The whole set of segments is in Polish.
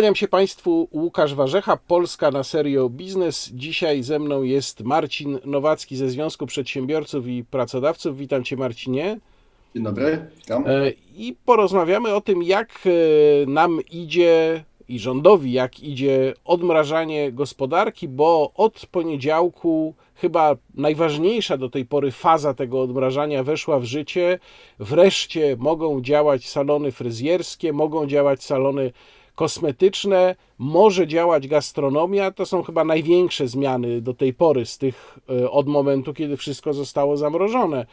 Kłaniam się Państwu, Łukasz Warzecha, Polska na serio biznes. Dzisiaj ze mną jest Marcin Nowacki ze Związku Przedsiębiorców i Pracodawców. Witam Cię Marcinie. Dzień dobry, witam. E, I porozmawiamy o tym, jak e, nam idzie i rządowi, jak idzie odmrażanie gospodarki, bo od poniedziałku chyba najważniejsza do tej pory faza tego odmrażania weszła w życie. Wreszcie mogą działać salony fryzjerskie, mogą działać salony kosmetyczne, może działać gastronomia. To są chyba największe zmiany do tej pory z tych e, od momentu, kiedy wszystko zostało zamrożone.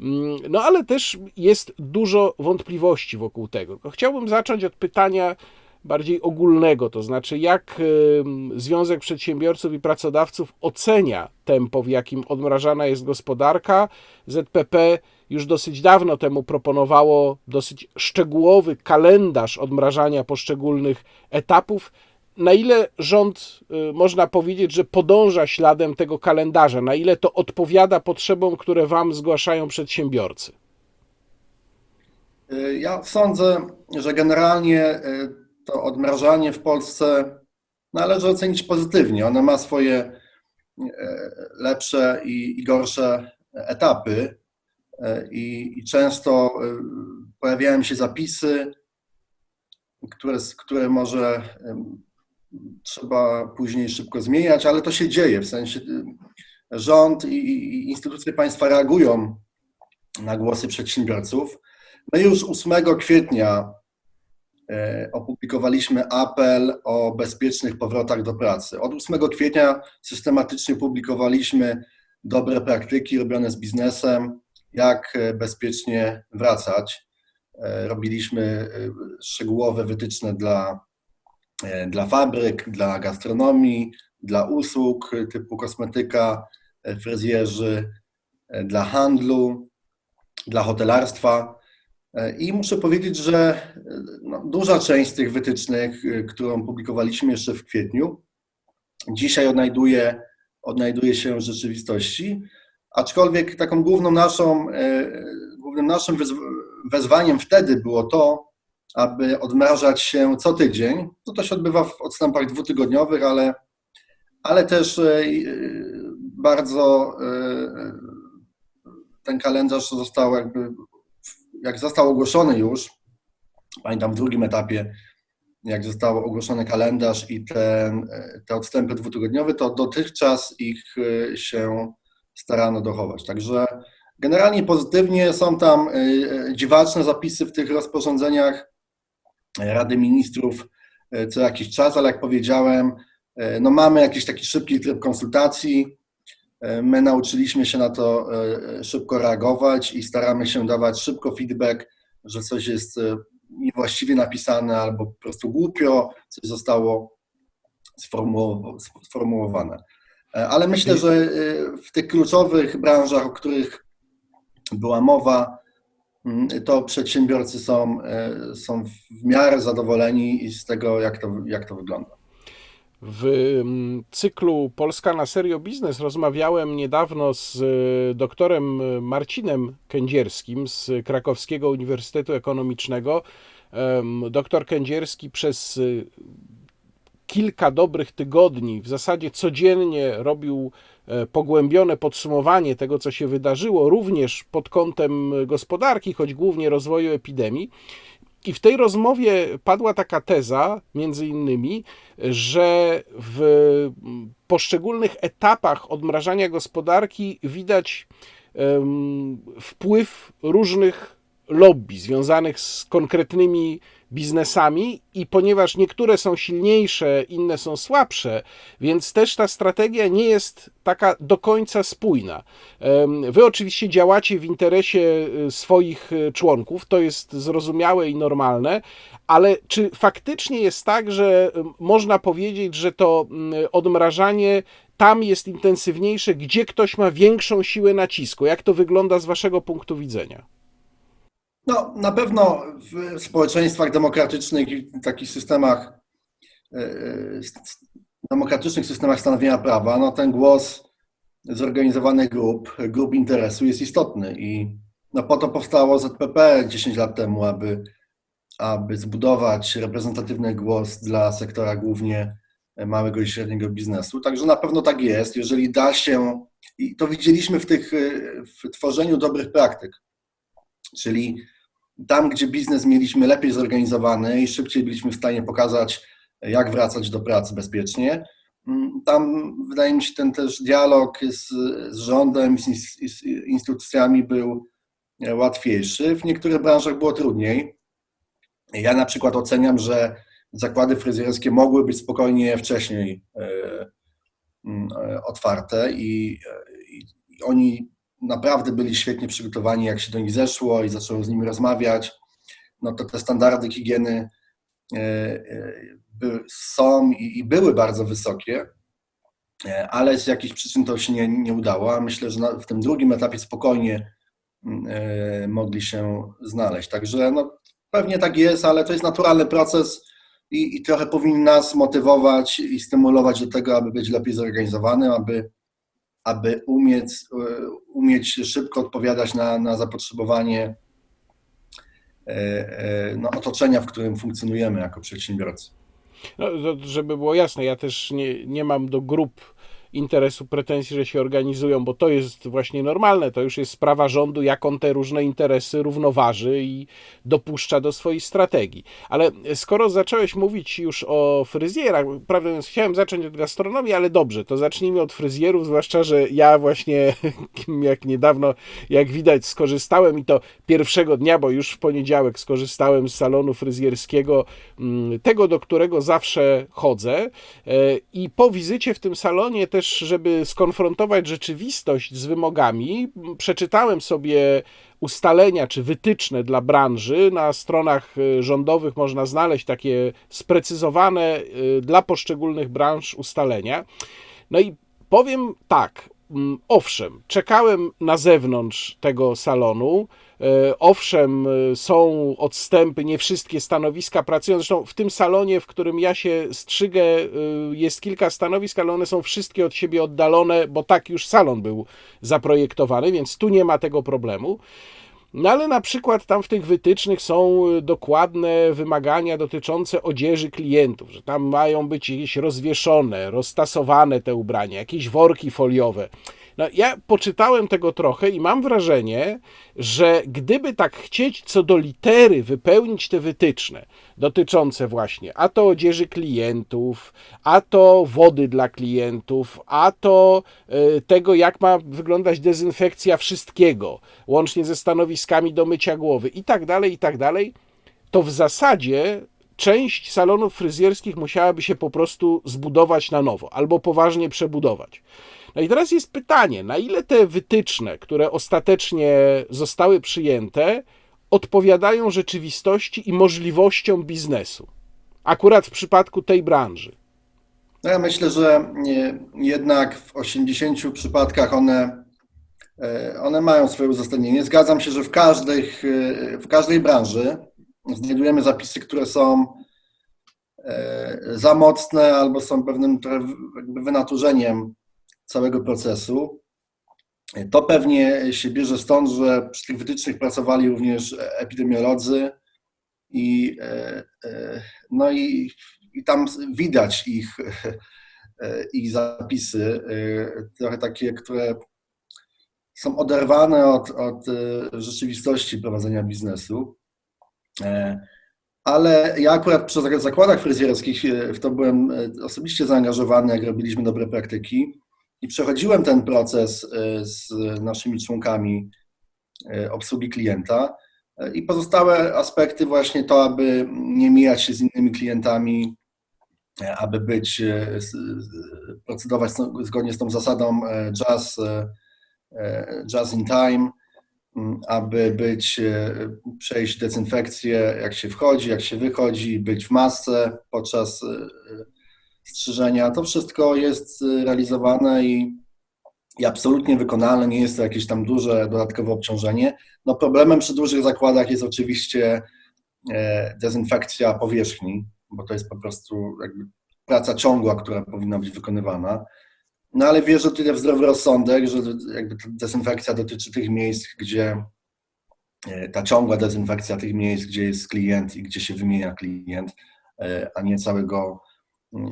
Mm, No ale też jest dużo wątpliwości wokół tego. Chciałbym zacząć od pytania bardziej ogólnego, to znaczy jak em, Związek Przedsiębiorców i Pracodawców ocenia tempo, w jakim odmrażana jest gospodarka. ZPP już dosyć dawno temu proponowało dosyć szczegółowy kalendarz odmrażania poszczególnych etapów. Na ile rząd, y, można powiedzieć, że podąża śladem tego kalendarza, na ile to odpowiada potrzebom, które Wam zgłaszają przedsiębiorcy? Y, Ja sądzę, że generalnie y, to odmrażanie w Polsce należy ocenić pozytywnie. Ono ma swoje lepsze i, gorsze etapy i, i często y, pojawiają się zapisy, które, które może trzeba później szybko zmieniać, ale to się dzieje, w sensie y, rząd i, i instytucje państwa reagują na głosy przedsiębiorców. My już 8 kwietnia e, opublikowaliśmy apel o bezpiecznych powrotach do pracy. Od 8 kwietnia systematycznie publikowaliśmy dobre praktyki robione z biznesem, jak e, bezpiecznie wracać. E, Robiliśmy e, szczegółowe wytyczne dla, dla fabryk, dla gastronomii, dla usług typu kosmetyka, fryzjerzy, dla handlu, dla hotelarstwa. I muszę powiedzieć, że no, duża część z tych wytycznych, którą publikowaliśmy jeszcze w kwietniu, dzisiaj odnajduje, odnajduje się w rzeczywistości. Aczkolwiek taką główną naszą, e, głównym naszym wezw- wezwaniem wtedy było to, aby odmrażać się co tydzień. To, to się odbywa w odstępach dwutygodniowych, ale, ale też e, e, bardzo ten kalendarz został jakby jak został ogłoszony już, pamiętam w drugim etapie, jak został ogłoszony kalendarz i ten, te odstępy dwutygodniowe, to dotychczas ich się starano dochować. Także generalnie pozytywnie są tam y, y, dziwaczne zapisy w tych rozporządzeniach Rady Ministrów y, co jakiś czas, ale jak powiedziałem, y, no mamy jakiś taki szybki tryb konsultacji, My nauczyliśmy się na to szybko reagować i staramy się dawać szybko feedback, że coś jest niewłaściwie napisane albo po prostu głupio, coś zostało sformułow- sformułowane. E, Ale myślę, że e, w tych kluczowych branżach, o których była mowa, mm, to przedsiębiorcy są, e, są w miarę zadowoleni z tego, jak to, jak to wygląda. W mm, cyklu Polska na serio biznes rozmawiałem niedawno z doktorem Marcinem Kędzierskim z Krakowskiego Uniwersytetu Ekonomicznego. Doktor Kędzierski przez kilka dobrych tygodni, w zasadzie codziennie robił e, pogłębione podsumowanie tego, co się wydarzyło, również pod kątem gospodarki, choć głównie rozwoju epidemii. I w tej rozmowie padła taka teza, między innymi, że w poszczególnych etapach odmrażania gospodarki widać em, wpływ różnych lobby związanych z konkretnymi biznesami i ponieważ niektóre są silniejsze, inne są słabsze, więc też ta strategia nie jest taka do końca spójna. Wy oczywiście działacie w interesie y, swoich y, członków, to jest zrozumiałe i normalne, ale czy faktycznie jest tak, że można powiedzieć, że to mm, odmrażanie tam jest intensywniejsze, gdzie ktoś ma większą siłę nacisku? Jak to wygląda z Waszego punktu widzenia? No, na pewno w społeczeństwach demokratycznych i takich systemach, e, e, demokratycznych systemach stanowienia prawa, no ten głos zorganizowanych grup, grup interesu jest istotny i no po to powstało ZPP 10 lat temu, aby, aby zbudować reprezentatywny głos dla sektora głównie małego i średniego biznesu. Także na pewno tak jest, jeżeli da się, i to widzieliśmy w, tych, w tworzeniu dobrych praktyk, czyli tam, gdzie biznes mieliśmy lepiej zorganizowany i szybciej byliśmy w stanie pokazać, jak wracać do pracy bezpiecznie, tam wydaje mi się ten też dialog z, z rządem, z, z instytucjami był łatwiejszy. W niektórych branżach było trudniej. Ja na przykład oceniam, że zakłady fryzjerskie mogły być spokojnie wcześniej otwarte i, i, i oni naprawdę byli świetnie przygotowani, jak się do nich zeszło i zaczęło z nimi rozmawiać. No to te standardy higieny są i były bardzo wysokie, ale z jakichś przyczyn to się nie, nie udało. A myślę, że w tym drugim etapie spokojnie mogli się znaleźć. Także no, pewnie tak jest, ale to jest naturalny proces i, i trochę powinien nas motywować i stymulować do tego, aby być lepiej zorganizowanym, aby, aby umieć, umieć szybko odpowiadać na, na zapotrzebowanie no, otoczenia, w którym funkcjonujemy jako przedsiębiorcy. No, żeby było jasne, ja też nie, nie mam do grup interesu pretensji, że się organizują, bo to jest właśnie normalne. To już jest sprawa rządu, jak on te różne interesy równoważy i dopuszcza do swojej strategii. Ale skoro zacząłeś mówić już o fryzjerach, prawdę mówiąc, chciałem zacząć od gastronomii, ale dobrze, to zacznijmy od fryzjerów, zwłaszcza, że ja właśnie, jak niedawno, jak widać, skorzystałem i to pierwszego dnia, bo już w poniedziałek skorzystałem z salonu fryzjerskiego, tego, do którego zawsze chodzę. I po wizycie w tym salonie też też, żeby skonfrontować rzeczywistość z wymogami, przeczytałem sobie ustalenia czy wytyczne dla branży. Na stronach y, rządowych można znaleźć takie sprecyzowane y, dla poszczególnych branż ustalenia. No i powiem tak, owszem, czekałem na zewnątrz tego salonu. E, owszem, e, są odstępy, nie wszystkie stanowiska pracują. Zresztą w tym salonie, w którym ja się strzygę, e, jest kilka stanowisk, ale one są wszystkie od siebie oddalone, bo tak już salon był zaprojektowany, więc tu nie ma tego problemu. No ale na przykład tam w tych wytycznych są dokładne wymagania dotyczące odzieży klientów, że tam mają być jakieś rozwieszone, roztasowane te ubrania, jakieś worki foliowe. No, ja poczytałem tego trochę i mam wrażenie, że gdyby tak chcieć co do litery wypełnić te wytyczne dotyczące właśnie a to odzieży klientów, a to wody dla klientów, a to y, tego, jak ma wyglądać dezynfekcja wszystkiego, łącznie ze stanowiskami do mycia głowy i tak dalej, i tak dalej, to w zasadzie część salonów fryzjerskich musiałaby się po prostu zbudować na nowo albo poważnie przebudować. No i teraz jest pytanie, na ile te wytyczne, które ostatecznie zostały przyjęte, odpowiadają rzeczywistości i możliwościom biznesu, akurat w przypadku tej branży? No ja myślę, że jednak w 80 przypadkach one, e, one mają swoje uzasadnienie. Zgadzam się, że w każdej, w każdej branży znajdujemy zapisy, które są e, za mocne albo są pewnym wynaturzeniem całego procesu. To pewnie się bierze stąd, że przy tych wytycznych pracowali również epidemiolodzy i, e, e, no i, i tam widać ich, ich zapisy, e, trochę takie, które są oderwane od, od rzeczywistości prowadzenia biznesu. Ale ja akurat przy zakładach fryzjerskich w to byłem osobiście zaangażowany, jak robiliśmy dobre praktyki i przechodziłem ten proces e, z naszymi członkami e, obsługi klienta. E, I pozostałe aspekty, właśnie to, aby nie mijać się z innymi klientami, aby być, procedować zgodnie z tą zasadą jazz, jazz in time, aby być, przejść dezynfekcję, jak się wchodzi, jak się wychodzi, być w masce podczas strzyżenia. To wszystko jest y, realizowane i, i absolutnie wykonalne. Nie jest to jakieś tam duże dodatkowe obciążenie. No problemem przy dużych zakładach jest oczywiście e, dezynfekcja powierzchni, bo to jest po prostu praca ciągła, która powinna być wykonywana. No ale wierzę tyle w zdrowy rozsądek, że jakby dezynfekcja dotyczy tych miejsc, gdzie e, ta ciągła dezynfekcja tych miejsc, gdzie jest klient i gdzie się wymienia klient, e, a nie całego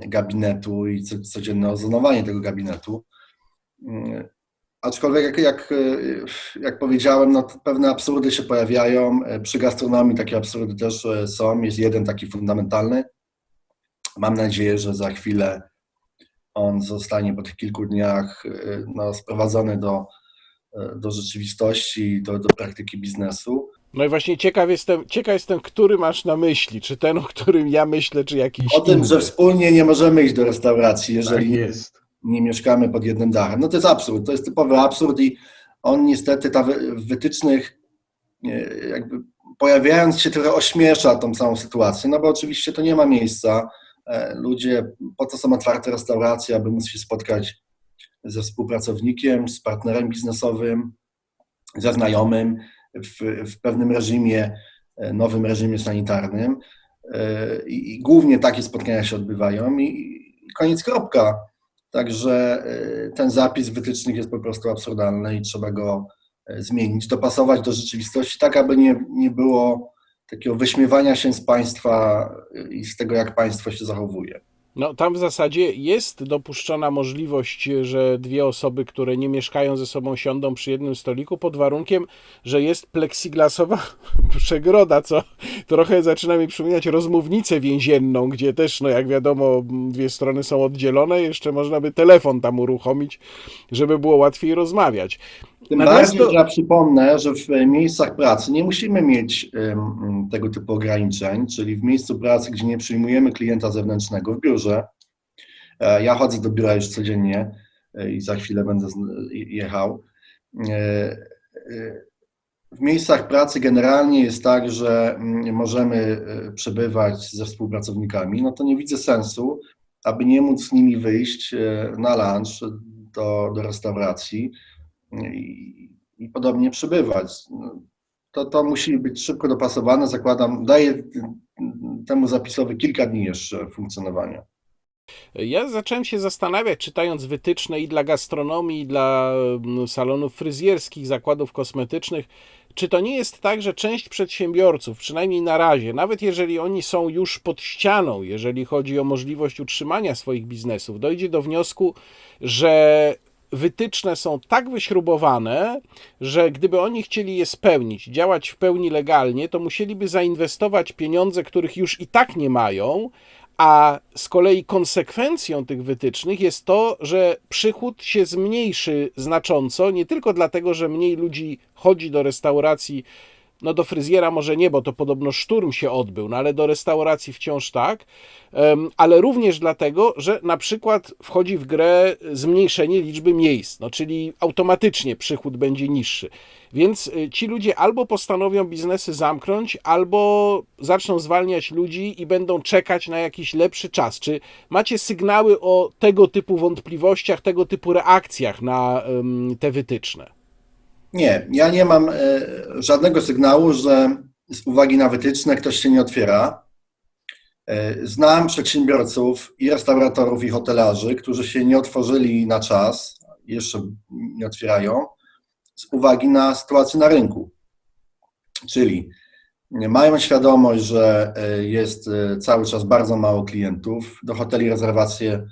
gabinetu i co- codzienne ozonowanie tego gabinetu. Mm, Aczkolwiek, jak, jak, e, jak powiedziałem, no, pewne absurdy się pojawiają. E, Przy gastronomii takie absurdy też e, są. Jest jeden taki fundamentalny. Mam nadzieję, że za chwilę on zostanie po tych kilku dniach no, sprowadzony do, do rzeczywistości, do, do praktyki biznesu. No i właśnie ciekaw jestem, ciekaw jestem, który masz na myśli, czy ten, o którym ja myślę, czy jakiś O tym, inny. że wspólnie nie możemy iść do restauracji, Tak jeżeli jest. nie mieszkamy pod jednym dachem. No to jest absurd, to jest typowy absurd i on niestety ta w wytycznych jakby pojawiając się trochę ośmiesza tą całą sytuację, no bo oczywiście to nie ma miejsca. E, Ludzie, po co są otwarte restauracje, aby móc się spotkać ze współpracownikiem, z partnerem biznesowym, ze znajomym w, w pewnym reżimie, e, nowym reżimie sanitarnym. E, I, I głównie takie spotkania się odbywają i, koniec kropka. Także e, ten zapis wytycznych jest po prostu absurdalny i trzeba go zmienić, dopasować do rzeczywistości, tak aby nie, nie było takiego wyśmiewania się z państwa i z tego, jak państwo się zachowuje. No tam w zasadzie jest dopuszczona możliwość, że dwie osoby, które nie mieszkają ze sobą, siądą przy jednym stoliku pod warunkiem, że jest pleksiglasowa przegroda, co trochę zaczyna mi przypominać rozmównicę więzienną, gdzie też, no jak wiadomo, dwie strony są oddzielone, jeszcze można by telefon tam uruchomić, żeby było łatwiej rozmawiać. Tym Natomiast bardziej, to- ja przypomnę, że w miejscach pracy nie musimy mieć em, tego typu ograniczeń, czyli w miejscu pracy, gdzie nie przyjmujemy klienta zewnętrznego w biurze. e, Ja chodzę do biura już codziennie e, i za chwilę będę jechał. W miejscach pracy generalnie jest tak, że mm, możemy e, przebywać ze współpracownikami. No to nie widzę sensu, aby nie móc z nimi wyjść e, na lunch do, do restauracji i, i podobnie przebywać. No, To, to musi być szybko dopasowane, zakładam, daję temu zapisowi kilka dni jeszcze funkcjonowania. Ja zacząłem się zastanawiać, czytając wytyczne i dla gastronomii, i dla mm, salonów fryzjerskich, zakładów kosmetycznych, czy to nie jest tak, że część przedsiębiorców, przynajmniej na razie, nawet jeżeli oni są już pod ścianą, jeżeli chodzi o możliwość utrzymania swoich biznesów, dojdzie do wniosku, że wytyczne są tak wyśrubowane, że gdyby oni chcieli je spełnić, działać w pełni legalnie, to musieliby zainwestować pieniądze, których już i tak nie mają, a z kolei konsekwencją tych wytycznych jest to, że przychód się zmniejszy znacząco, nie tylko dlatego, że mniej ludzi chodzi do restauracji, no do fryzjera może nie, bo to podobno szturm się odbył, no ale do restauracji wciąż tak, ale również dlatego, że na przykład wchodzi w grę zmniejszenie liczby miejsc, no czyli automatycznie przychód będzie niższy. Więc y, ci ludzie albo postanowią biznesy zamknąć, albo zaczną zwalniać ludzi i będą czekać na jakiś lepszy czas. Czy macie sygnały o tego typu wątpliwościach, tego typu reakcjach na te wytyczne? Nie, ja nie mam e, żadnego sygnału, że z uwagi na wytyczne ktoś się nie otwiera. E, Znam przedsiębiorców i restauratorów, i hotelarzy, którzy się nie otworzyli na czas, jeszcze nie otwierają, z uwagi na sytuację na rynku. Czyli mają świadomość, że e, jest cały czas bardzo mało klientów. Do hoteli rezerwacje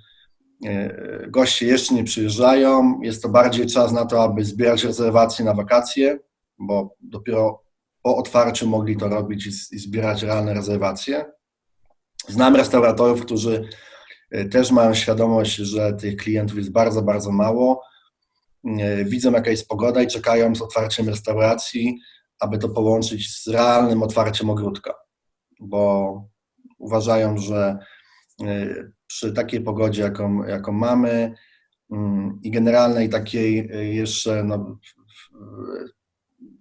goście jeszcze nie przyjeżdżają. Jest to bardziej czas na to, aby zbierać rezerwacje na wakacje, bo dopiero po otwarciu mogli to robić i, zbierać realne rezerwacje. Znam restauratorów, którzy e, też mają świadomość, że tych klientów jest bardzo, bardzo mało. E, Widzą, jaka jest pogoda i czekają z otwarciem restauracji, aby to połączyć z realnym otwarciem ogródka, bo uważają, że e, przy takiej pogodzie, jaką, jaką mamy mm, i generalnej takiej e, jeszcze no,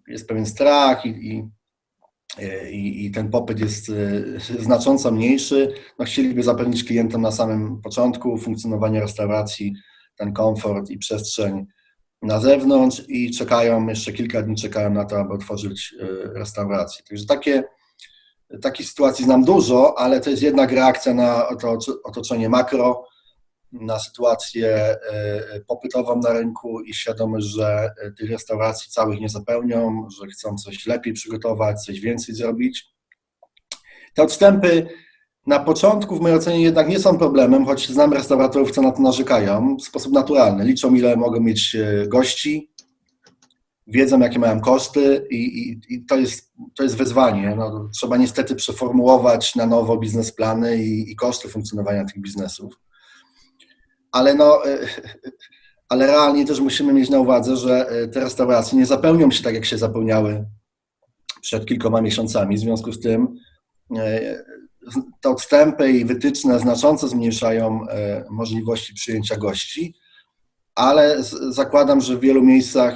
jest pewien strach i, i, e, i, ten popyt jest e, znacząco mniejszy, no chcieliby zapewnić klientom na samym początku funkcjonowania restauracji ten komfort i przestrzeń na zewnątrz i czekają, jeszcze kilka dni czekają na to, aby otworzyć restaurację. Także takie, takich sytuacji znam dużo, ale to jest jednak reakcja na to otoczenie makro, na sytuację e, popytową na rynku i świadomość, że e, tych restauracji całych nie zapełnią, że chcą coś lepiej przygotować, coś więcej zrobić. Te odstępy na początku w mojej ocenie jednak nie są problemem, choć znam restauratorów, co na to narzekają, w sposób naturalny. Liczą, ile mogą mieć e, gości, wiedzą, jakie mają koszty i, i, i to, jest, to jest wyzwanie. No, trzeba niestety przeformułować na nowo biznesplany i, i koszty funkcjonowania tych biznesów. Ale, no, e, ale realnie też musimy mieć na uwadze, że e, te restauracje nie zapełnią się tak, jak się zapełniały przed kilkoma miesiącami. W związku z tym e, te odstępy i wytyczne znacząco zmniejszają możliwości przyjęcia gości, ale zakładam, że w wielu miejscach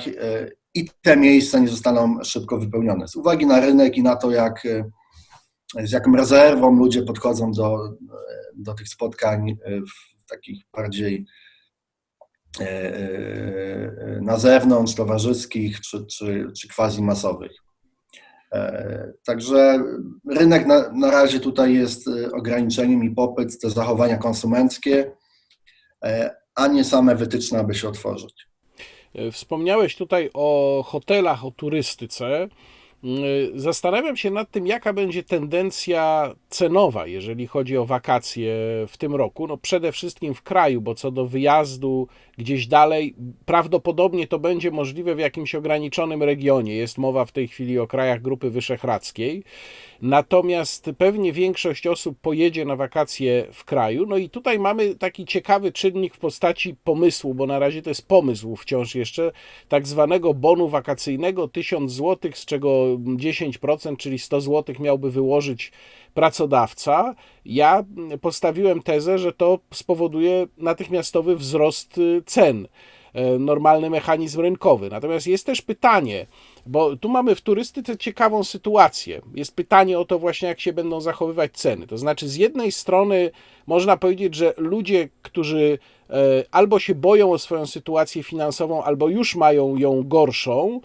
i te miejsca nie zostaną szybko wypełnione. Z uwagi na rynek i na to, jak, z jaką rezerwą ludzie podchodzą do, do tych spotkań w takich bardziej na zewnątrz, towarzyskich czy, czy, czy quasi masowych. Także rynek na, na razie tutaj jest ograniczeniem i popyt, te zachowania konsumenckie, a nie same wytyczne, aby się otworzyć. Wspomniałeś tutaj o hotelach, o turystyce. Zastanawiam się nad tym, jaka będzie tendencja cenowa, jeżeli chodzi o wakacje w tym roku. No przede wszystkim w kraju, bo co do wyjazdu gdzieś dalej, prawdopodobnie to będzie możliwe w jakimś ograniczonym regionie. Jest mowa w tej chwili o krajach Grupy Wyszehradzkiej. Natomiast pewnie większość osób pojedzie na wakacje w kraju. No i tutaj mamy taki ciekawy czynnik w postaci pomysłu, bo na razie to jest pomysł wciąż jeszcze, tak zwanego bonu wakacyjnego 1000 zł, z czego 10%, czyli 100 zł miałby wyłożyć pracodawca. Ja postawiłem tezę, że to spowoduje natychmiastowy wzrost cen normalny mechanizm rynkowy. Natomiast jest też pytanie, bo tu mamy w turystyce ciekawą sytuację. Jest pytanie o to właśnie, jak się będą zachowywać ceny. To znaczy, z jednej strony można powiedzieć, że ludzie, którzy albo się boją o swoją sytuację finansową, albo już mają ją gorszą,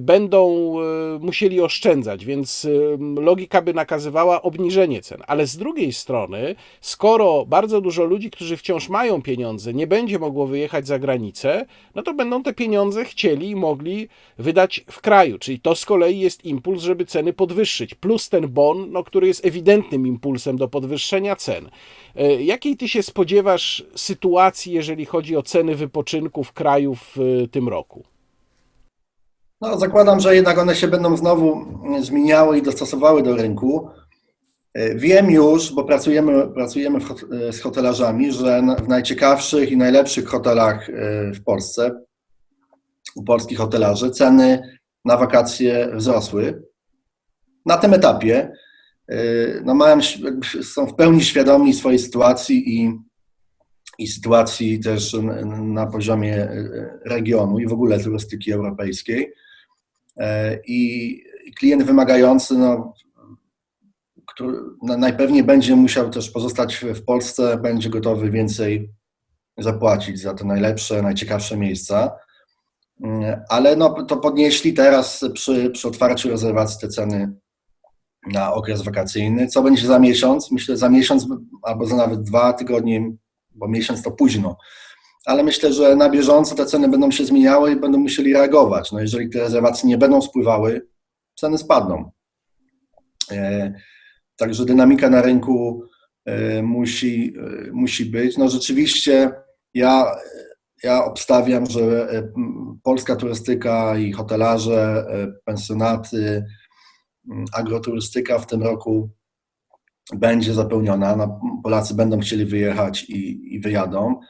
będą musieli oszczędzać, więc logika by nakazywała obniżenie cen. Ale z drugiej strony, skoro bardzo dużo ludzi, którzy wciąż mają pieniądze, nie będzie mogło wyjechać za granicę, no to będą te pieniądze chcieli i mogli wydać w kraju. Czyli to z kolei jest impuls, żeby ceny podwyższyć. Plus ten bon, no, który jest ewidentnym impulsem do podwyższenia cen. Jakiej ty się spodziewasz sytuacji, jeżeli chodzi o ceny wypoczynku w kraju w tym roku? No, zakładam, że jednak one się będą znowu zmieniały i dostosowały do rynku. Wiem już, bo pracujemy, pracujemy z hotelarzami, że w najciekawszych i najlepszych hotelach w Polsce, u polskich hotelarzy, ceny na wakacje wzrosły. Na tym etapie no mają, są w pełni świadomi swojej sytuacji i, i sytuacji też na poziomie regionu i w ogóle turystyki europejskiej. I klient wymagający, no, który najpewniej będzie musiał też pozostać w Polsce, będzie gotowy więcej zapłacić za te najlepsze, najciekawsze miejsca. Ale no, to podnieśli teraz przy, przy otwarciu rezerwacji te ceny na okres wakacyjny. Co będzie za miesiąc? Myślę, za miesiąc albo za nawet dwa tygodnie, bo miesiąc to późno. Ale myślę, że na bieżąco te ceny będą się zmieniały i będą musieli reagować. No jeżeli te rezerwacje nie będą spływały, ceny spadną. Także dynamika na rynku musi, musi być. No rzeczywiście ja, ja obstawiam, że polska turystyka i hotelarze, pensjonaty, agroturystyka w tym roku będzie zapełniona. No, Polacy będą chcieli wyjechać i, i wyjadą.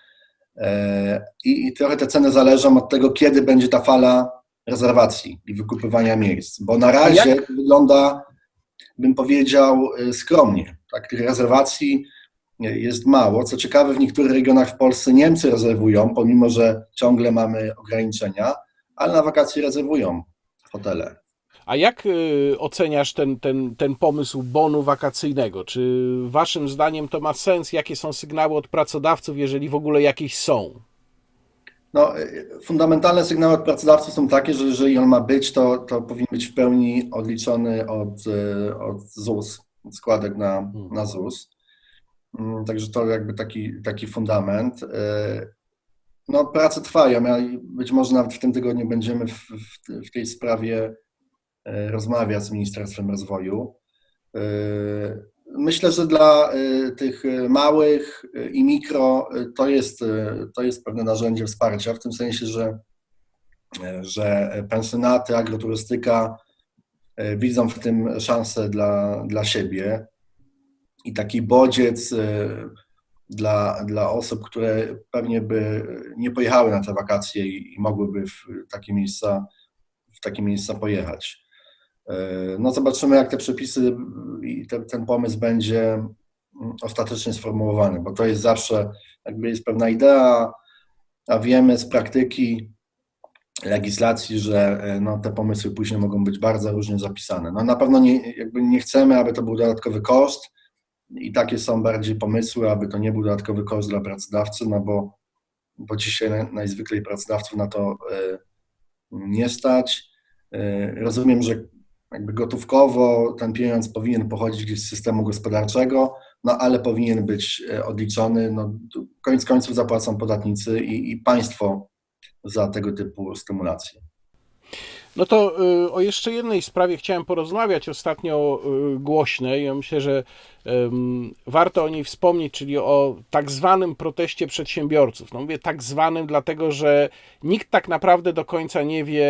I, I trochę te ceny zależą od tego, kiedy będzie ta fala rezerwacji i wykupywania miejsc. Bo na razie wygląda, bym powiedział, skromnie. Tak, tych rezerwacji jest mało. Co ciekawe, w niektórych regionach w Polsce Niemcy rezerwują, pomimo że ciągle mamy ograniczenia, ale na wakacje rezerwują hotele. A jak y, oceniasz ten, ten, ten pomysł bonu wakacyjnego? Czy waszym zdaniem to ma sens? Jakie są sygnały od pracodawców, jeżeli w ogóle jakieś są? No, fundamentalne sygnały od pracodawców są takie, że jeżeli on ma być, to, to powinien być w pełni odliczony od, od ZUS, od składek na, na ZUS. Mm, Także to jakby taki, taki fundament. No, prace trwają. Ja być może nawet w tym tygodniu będziemy w, w, w tej sprawie e, rozmawiać z Ministerstwem Rozwoju. E, Myślę, że dla e, tych małych i mikro to jest, to jest pewne narzędzie wsparcia, w tym sensie, że, że pensjonaty, agroturystyka widzą w tym szansę dla, dla siebie i taki bodziec dla, dla osób, które pewnie by nie pojechały na te wakacje i, i mogłyby w takie miejsca, w takie miejsca pojechać. E, No zobaczymy, jak te przepisy i te, ten pomysł będzie mm, ostatecznie sformułowany, bo to jest zawsze, jakby jest pewna idea, a wiemy z praktyki legislacji, że e, no, te pomysły później mogą być bardzo różnie zapisane. No na pewno nie, jakby nie chcemy, aby to był dodatkowy koszt, i takie są bardziej pomysły, aby to nie był dodatkowy koszt dla pracodawcy, no bo, bo dzisiaj naj- najzwyklej pracodawców na to e, nie stać. Rozumiem, że jakby gotówkowo ten pieniądz powinien pochodzić z systemu gospodarczego, no ale powinien być e, odliczony. No, koniec końców zapłacą podatnicy i, i państwo za tego typu stymulacje. No to y, o jeszcze jednej sprawie chciałem porozmawiać, ostatnio y, głośnej. Ja myślę, że warto o niej wspomnieć, czyli o tak zwanym proteście przedsiębiorców. No mówię tak zwanym, dlatego że nikt tak naprawdę do końca nie wie,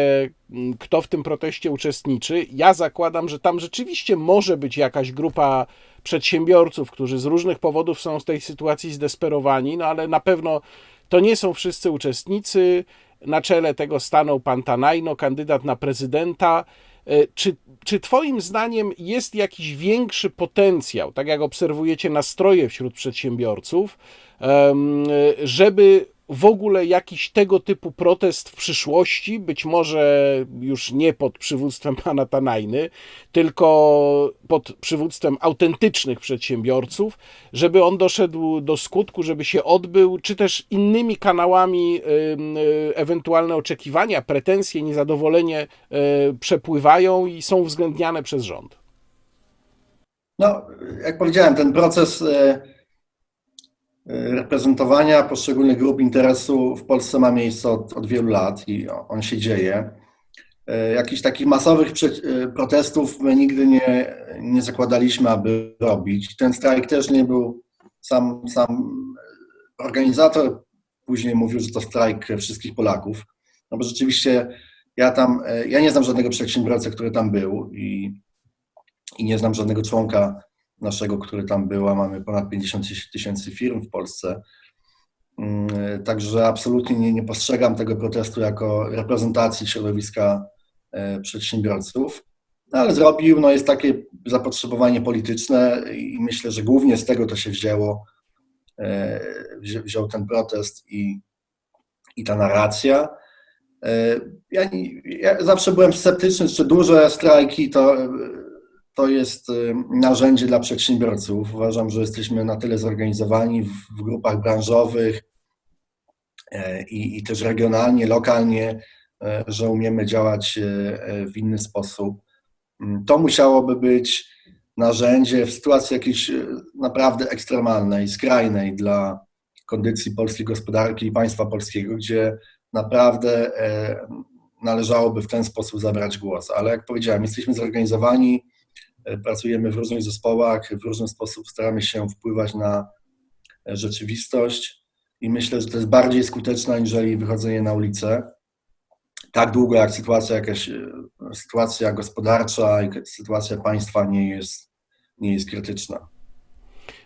kto w tym proteście uczestniczy. Ja zakładam, że tam rzeczywiście może być jakaś grupa przedsiębiorców, którzy z różnych powodów są z tej sytuacji zdesperowani, no ale na pewno to nie są wszyscy uczestnicy. Na czele tego stanął pan Tanajno, kandydat na prezydenta. E, Czy, czy Twoim zdaniem jest jakiś większy potencjał, tak jak obserwujecie nastroje wśród przedsiębiorców, em, żeby w ogóle jakiś tego typu protest w przyszłości, być może już nie pod przywództwem pana Tanajny, tylko pod przywództwem autentycznych przedsiębiorców, żeby on doszedł do skutku, żeby się odbył, czy też innymi kanałami y, ewentualne oczekiwania, pretensje, niezadowolenie y, przepływają i są uwzględniane przez rząd. No, jak powiedziałem, ten proces e, reprezentowania poszczególnych grup interesu w Polsce ma miejsce od, od wielu lat i on się dzieje. E, Jakichś takich masowych e, protestów my nigdy nie, nie zakładaliśmy, aby robić. Ten strajk też nie był sam, sam organizator później mówił, że to strajk wszystkich Polaków. No bo rzeczywiście ja tam, e, ja nie znam żadnego przedsiębiorcy, który tam był i, i nie znam żadnego członka naszego, który tam był, a mamy ponad 50 tysięcy firm w Polsce. Mm, Także absolutnie nie, nie postrzegam tego protestu jako reprezentacji środowiska e, przedsiębiorców. No, ale zrobił, no jest takie zapotrzebowanie polityczne i myślę, że głównie z tego to się wzięło, e, wzi- wziął ten protest i, i ta narracja. E, Ja, ja zawsze byłem sceptyczny, czy duże strajki to, to jest e, narzędzie dla przedsiębiorców. Uważam, że jesteśmy na tyle zorganizowani w, grupach branżowych e, i, i też regionalnie, lokalnie, e, że umiemy działać e, w inny sposób. Mm, To musiałoby być narzędzie w sytuacji jakiejś naprawdę ekstremalnej, skrajnej dla kondycji polskiej gospodarki i państwa polskiego, gdzie naprawdę należałoby w ten sposób zabrać głos. Ale jak powiedziałem, jesteśmy zorganizowani, pracujemy w różnych zespołach, w różny sposób staramy się wpływać na e, rzeczywistość i myślę, że to jest bardziej skuteczne aniżeli wychodzenie na ulicę. Tak długo jak sytuacja jakaś, e, sytuacja gospodarcza i sytuacja państwa nie jest, nie jest krytyczna.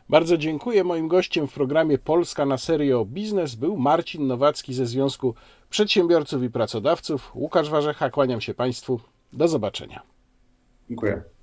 Bardzo dziękuję. Moim gościem w programie Polska na serio biznes był Marcin Nowacki ze Związku Przedsiębiorców i Pracodawców. Łukasz Warzecha, kłaniam się Państwu. Do zobaczenia. Dziękuję.